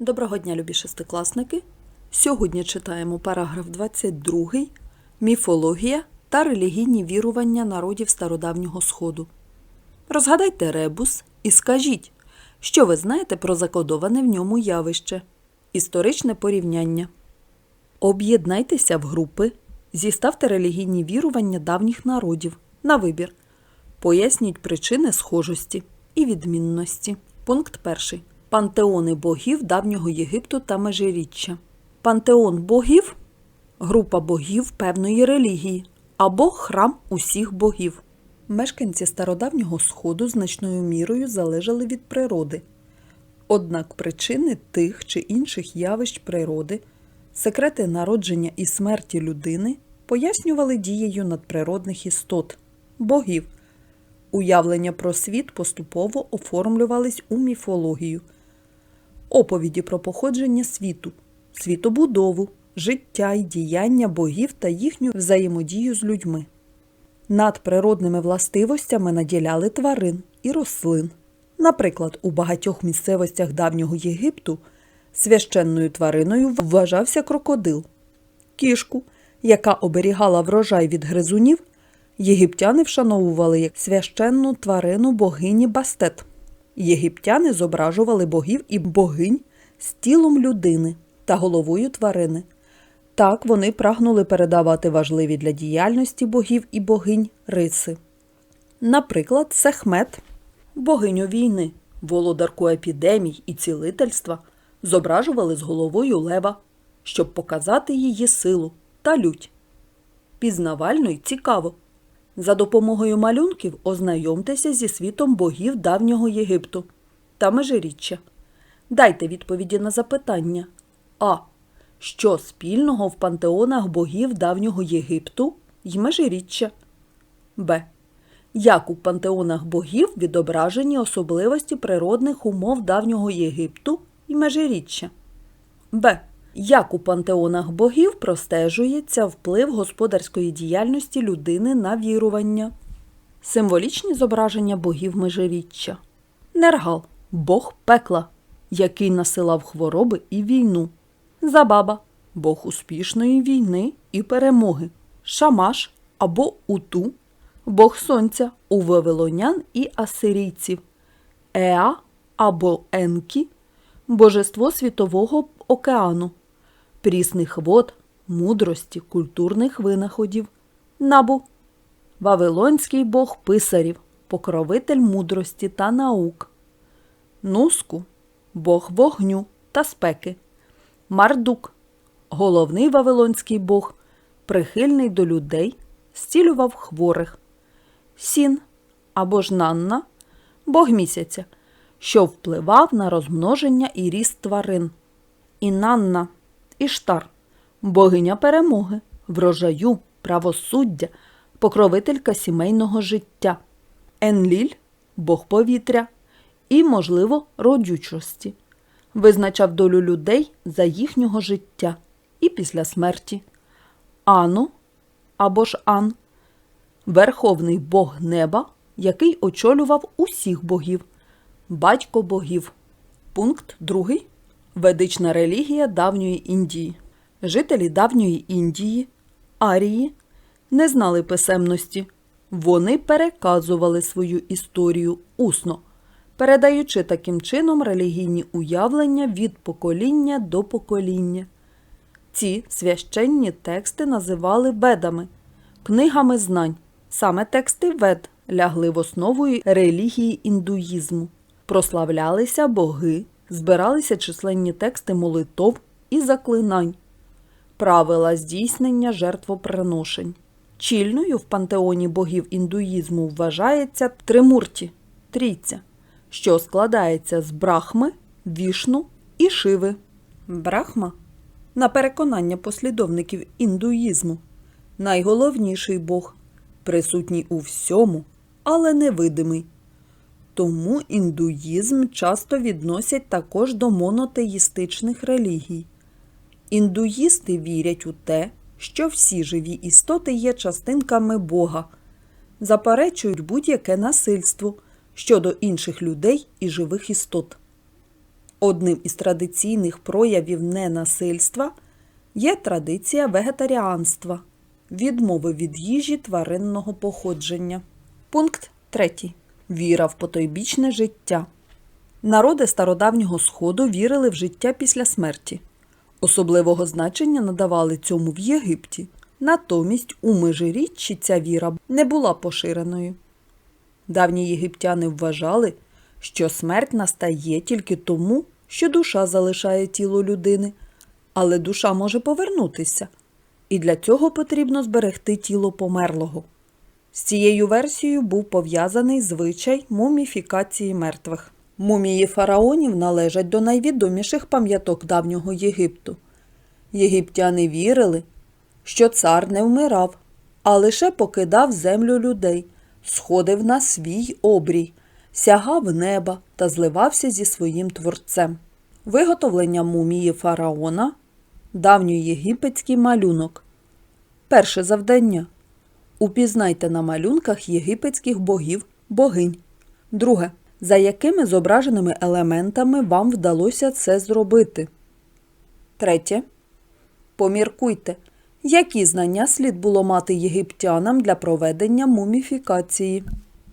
Доброго дня, любі шестикласники! Сьогодні читаємо параграф 22 Міфологія та релігійні вірування народів Стародавнього Сходу. Розгадайте ребус і скажіть, що ви знаєте про закодоване в ньому явище. Історичне порівняння. Об'єднайтеся в групи, зіставте релігійні вірування давніх народів на вибір. Поясніть причини схожості і відмінності. Пункт перший. Пантеони богів давнього Єгипту та Межиріччя. Пантеон богів група богів певної релігії або храм усіх богів. Мешканці стародавнього сходу значною мірою залежали від природи. Однак причини тих чи інших явищ природи, секрети народження і смерті людини пояснювали дією надприродних істот богів. Уявлення про світ поступово оформлювались у міфологію, оповіді про походження світу, світобудову, життя й діяння богів та їхню взаємодію з людьми. Надприродними властивостями наділяли тварин і рослин. Наприклад, у багатьох місцевостях давнього Єгипту священною твариною вважався крокодил. Кішку, яка оберігала врожай від гризунів, єгиптяни вшановували як священну тварину богині Бастет. Єгиптяни зображували богів і богинь з тілом людини та головою тварини. Так вони прагнули передавати важливі для діяльності богів і богинь риси. Наприклад, Сехмет, богиню війни, володарку епідемій і цілительства, зображували з головою лева, щоб показати її силу та лють. Пізнавально й цікаво. За допомогою малюнків ознайомтеся зі світом богів давнього Єгипту та Межиріччя. Дайте відповіді на запитання. А. Що спільного в пантеонах богів давнього Єгипту й Межиріччя? Б. Як у пантеонах богів відображені особливості природних умов давнього Єгипту й Межиріччя? Б. Як у пантеонах богів простежується вплив господарської діяльності людини на вірування? Символічні зображення богів Межиріччя. Нергал бог пекла, який насилав хвороби і війну. Забаба бог успішної війни і перемоги. Шамаш або Уту бог сонця у вавилонян і асирійців. Еа або Енкі божество світового океану, прісних вод, мудрості, культурних винаходів. Набу Вавилонський бог писарів, покровитель мудрості та наук. Нуску бог вогню та спеки. Мардук головний вавилонський бог, прихильний до людей, зцілював хворих. Сін або ж Нанна бог місяця, що впливав на розмноження і ріст тварин. Інанна Іштар богиня перемоги, врожаю, правосуддя, покровителька сімейного життя. Енліль бог повітря і, можливо, родючості. Визначав долю людей за їхнього життя і після смерті. Ану або ж Ан верховний бог неба, який очолював усіх богів, батько богів. Пункт 2. Ведична релігія давньої Індії. Жителі давньої Індії, Арії, не знали писемності. Вони переказували свою історію усно, передаючи таким чином релігійні уявлення від покоління до покоління. Ці священні тексти називали ведами, книгами знань. Саме тексти вед лягли в основу релігії індуїзму. Прославлялися боги, збиралися численні тексти молитов і заклинань, правила здійснення жертвоприношень. Чільною в пантеоні богів індуїзму вважається Тримурті трійця, що складається з брахми, вішну і шиви. Брахма, на переконання послідовників індуїзму, найголовніший бог, присутній у всьому, але невидимий. Тому індуїзм часто відносять також до монотеїстичних релігій. Індуїсти вірять у те, що всі живі істоти є частинками Бога, заперечують будь-яке насильство щодо інших людей і живих істот. Одним із традиційних проявів ненасильства є традиція вегетаріанства відмови від їжі тваринного походження. Пункт 3. Віра в потойбічне життя. Народи стародавнього Сходу вірили в життя після смерті. Особливого значення надавали цьому в Єгипті. Натомість у Межиріччі ця віра не була поширеною. Давні єгиптяни вважали, що смерть настає тільки тому, що душа залишає тіло людини, але душа може повернутися, і для цього потрібно зберегти тіло померлого. З цією версією був пов'язаний звичай муміфікації мертвих. Мумії фараонів належать до найвідоміших пам'яток давнього Єгипту. Єгиптяни вірили, що цар не вмирав, а лише покидав землю людей, сходив на свій обрій, сягав неба та зливався зі своїм творцем. Виготовлення мумії фараона давньоєгипетський малюнок. Перше завдання. Упізнайте на малюнках єгипетських богів, богинь. Друге. За якими зображеними елементами вам вдалося це зробити? Третє. Поміркуйте, які знання слід було мати єгиптянам для проведення муміфікації.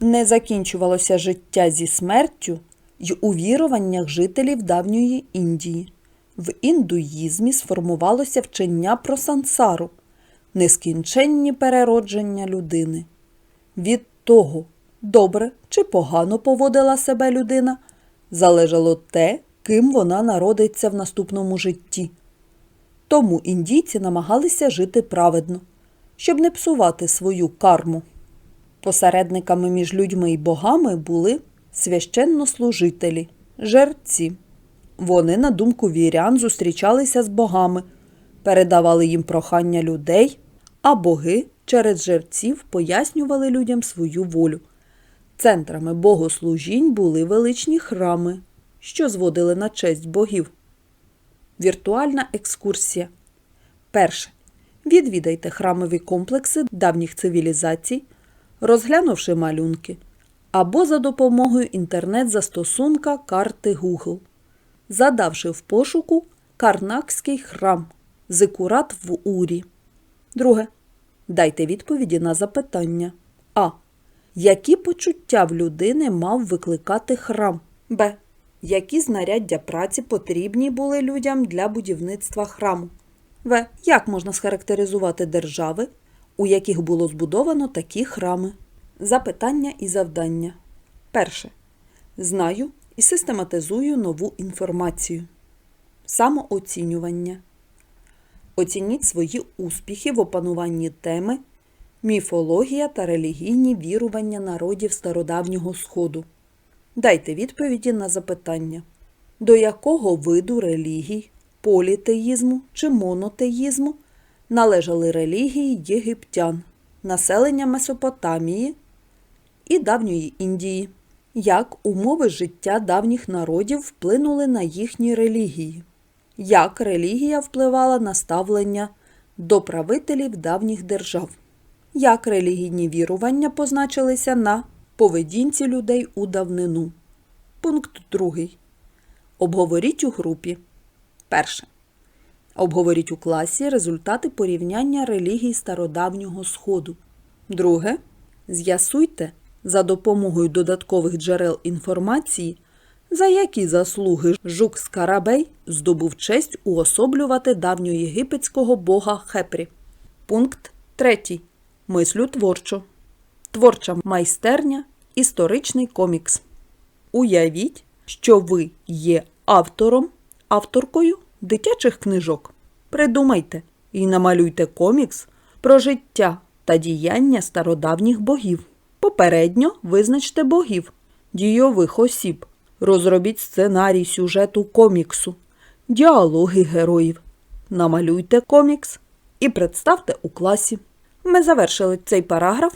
Не закінчувалося життя зі смертю й у віруваннях жителів давньої Індії. В індуїзмі сформувалося вчення про сансару нескінченні переродження людини. Від того, добре чи погано поводила себе людина, залежало те, ким вона народиться в наступному житті. Тому індійці намагалися жити праведно, щоб не псувати свою карму. Посередниками між людьми і богами були священнослужителі, жерці. Вони, на думку вірян, зустрічалися з богами, передавали їм прохання людей, а боги через жерців пояснювали людям свою волю. Центрами богослужінь були величні храми, що зводили на честь богів. Віртуальна екскурсія. Перше. Відвідайте храмові комплекси давніх цивілізацій, розглянувши малюнки, або за допомогою інтернет-застосунка карти Google, задавши в пошуку Карнакський храм Зикурат в Урі. Друге. Дайте відповіді на запитання. А. Які почуття в людини мав викликати храм? Б. Які знаряддя праці потрібні були людям для будівництва храму? В. Як можна схарактеризувати держави, у яких було збудовано такі храми? Запитання і завдання. Перше. Знаю і систематизую нову інформацію. Самооцінювання. Оцініть свої успіхи в опануванні теми Міфологія та релігійні вірування народів стародавнього Сходу. Дайте відповіді на запитання, до якого виду релігій, політеїзму чи монотеїзму належали релігії єгиптян, населення Месопотамії і давньої Індії, як умови життя давніх народів вплинули на їхні релігії, як релігія впливала на ставлення до правителів давніх держав, як релігійні вірування позначилися на поведінці людей у давнину. Пункт 2. Обговоріть у групі. Перше. Обговоріть у класі результати порівняння релігій стародавнього Сходу. Друге. З'ясуйте за допомогою додаткових джерел інформації, за які заслуги Жук Скарабей здобув честь уособлювати давньоєгипетського бога Хепрі. Пункт 3. Мислю творчо. Творча майстерня. Історичний комікс. Уявіть, що ви є автором, авторкою дитячих книжок. Придумайте і намалюйте комікс про життя та діяння стародавніх богів. Попередньо визначте богів, дійових осіб. Розробіть сценарій сюжету коміксу, діалоги героїв. Намалюйте комікс і представте у класі. Ми завершили цей параграф.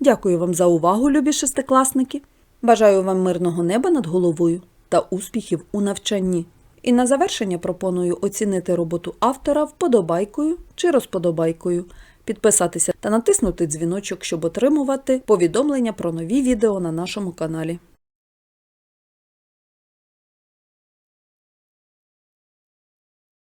Дякую вам за увагу, любі шестикласники. Бажаю вам мирного неба над головою та успіхів у навчанні. І на завершення пропоную оцінити роботу автора вподобайкою чи розподобайкою, підписатися та натиснути дзвіночок, щоб отримувати повідомлення про нові відео на нашому каналі.